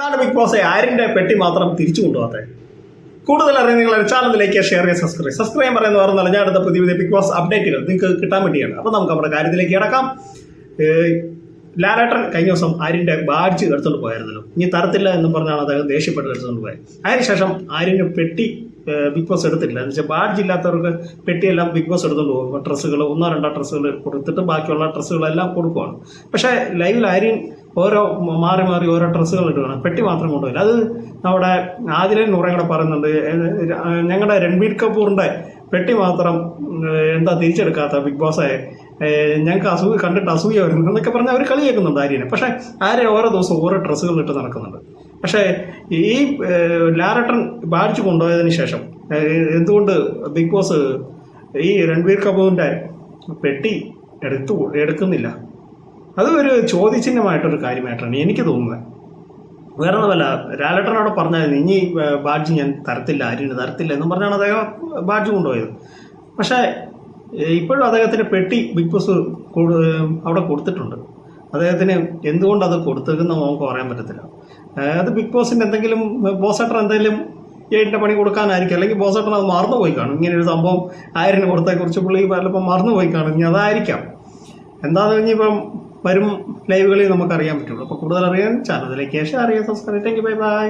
എന്താണ് big boss ആരിന്റെ പെട്ടി മാത്രം തിരിച്ചു കൊണ്ടുപോകാത്തത്. കൂടുതൽ അറിയാൻ നിങ്ങൾ ചാനലിലേക്ക് ഷെയർ ചെയ്യുക സബ്സ്ക്രൈബ് സബ്സ്ക്രൈബ് പറയുന്ന പറഞ്ഞാൽ ഞാൻ അടുത്ത പുതിയ പുതിയ ബിഗ് ബോസ് അപ്ഡേറ്റുകൾ നിങ്ങൾക്ക് കിട്ടാൻ വേണ്ടിയാണ്. അപ്പോൾ നമുക്ക് നമ്മുടെ കാര്യത്തിലേക്ക് കിടക്കാം. ലാലേട്ടൻ കഴിഞ്ഞ ദിവസം ആര്യന്റെ ബാഡ്ജ് എടുത്തുകൊണ്ട് പോയായിരുന്നല്ലോ. ഇനി തരത്തില്ല എന്ന് പറഞ്ഞാണ് അദ്ദേഹം ദേഷ്യപ്പെട്ട് എടുത്തുകൊണ്ട് പോയത്. അതിനുശേഷം ആര്യന് പെട്ടി ബിഗ് ബോസ് എടുത്തില്ല. എന്ന് വെച്ചാൽ ബാഡ്ജ് ഇല്ലാത്തവർക്ക് പെട്ടിയെല്ലാം ബിഗ് ബോസ് എടുത്തുകൊണ്ട് പോകും. ഡ്രസ്സുകൾ ഒന്നോ രണ്ടോ ഡ്രസ്സുകൾ കൊടുത്തിട്ട് ബാക്കിയുള്ള ഡ്രസ്സുകളെല്ലാം കൊടുക്കുവാണ്. പക്ഷേ ലൈവിൽ ആര്യൻ ഓരോ മാറി മാറി ഓരോ ഡ്രസ്സുകൾ ഇടുകയാണ് പെട്ടി മാത്രം കൊണ്ടുപോയില്ല. അത് നമ്മുടെ ആതിരൻ നൂറേ കൂടെ പറയുന്നുണ്ട്. ഞങ്ങളുടെ രൺബീർ കപൂറിന്റെ പെട്ടി മാത്രം എന്താ തിരിച്ചെടുക്കാത്ത ബിഗ് ബോസെ ഞങ്ങൾക്ക് അസൂയ കണ്ടിട്ട് അസൂയ വരുന്നു എന്നൊക്കെ പറഞ്ഞ് അവർ കളിയാക്കുന്നുണ്ട് ആര്യനെ. പക്ഷേ ആര്യ ഓരോ ദിവസവും ഓരോ ഡ്രസ്സുകൾ ഇട്ട് നടക്കുന്നുണ്ട്. പക്ഷേ ഈ ലാരട്ടൻ ബാധിച്ചു കൊണ്ടുപോയതിന് ശേഷം എന്തുകൊണ്ട് ബിഗ് ബോസ് ഈ രൺബീർ കപൂറിന്റെ പെട്ടി എടുത്തു എടുക്കുന്നില്ല? അത് ഒരു ചോദ്യചിഹ്നമായിട്ടൊരു കാര്യമായിട്ടാണ് എനിക്ക് തോന്നുന്നത്. വേറെ ഒന്നുമല്ല ലാലേട്ടനോട് പറഞ്ഞായിരുന്നു ഇനി ബാഡ്ജ് ഞാൻ തരത്തില്ല ആര്യന് തരത്തില്ല എന്നും പറഞ്ഞാണ് അദ്ദേഹം ബാഡ്ജ് കൊണ്ടുപോയത്. പക്ഷേ ഇപ്പോഴും അദ്ദേഹത്തിന്റെ പെട്ടി ബിഗ് ബോസ് അവിടെ കൊടുത്തിട്ടുണ്ട്. അദ്ദേഹത്തിന് എന്തുകൊണ്ട് അത് കൊടുത്തേക്കുന്ന നമുക്ക് പറയാൻ പറ്റത്തില്ല. അത് ബിഗ് ബോസിന്റെ എന്തെങ്കിലും ബോസേട്ടർ എന്തെങ്കിലും ഏഴിന്റെ പണി കൊടുക്കാനായിരിക്കും അല്ലെങ്കിൽ ബോസേട്ടൻ അത് മറന്നു പോയി കാണും. ഇങ്ങനെ ഒരു സംഭവം ആയിരം കൊടുത്തേക്കുറിച്ച് കുറിച്ച് പുള്ളി പലപ്പോൾ മറന്നു പോയി കാണും. ഇനി അതായിരിക്കാം. എന്താന്ന് കഴിഞ്ഞിപ്പം വരും ലൈവുകളിൽ നമുക്ക് അറിയാൻ പറ്റുള്ളൂ. അപ്പോൾ കൂടുതൽ അറിയാൻ ചാനലിലേക്ക് ഷെയർ അറിയാൻ subscribe thank you bye bye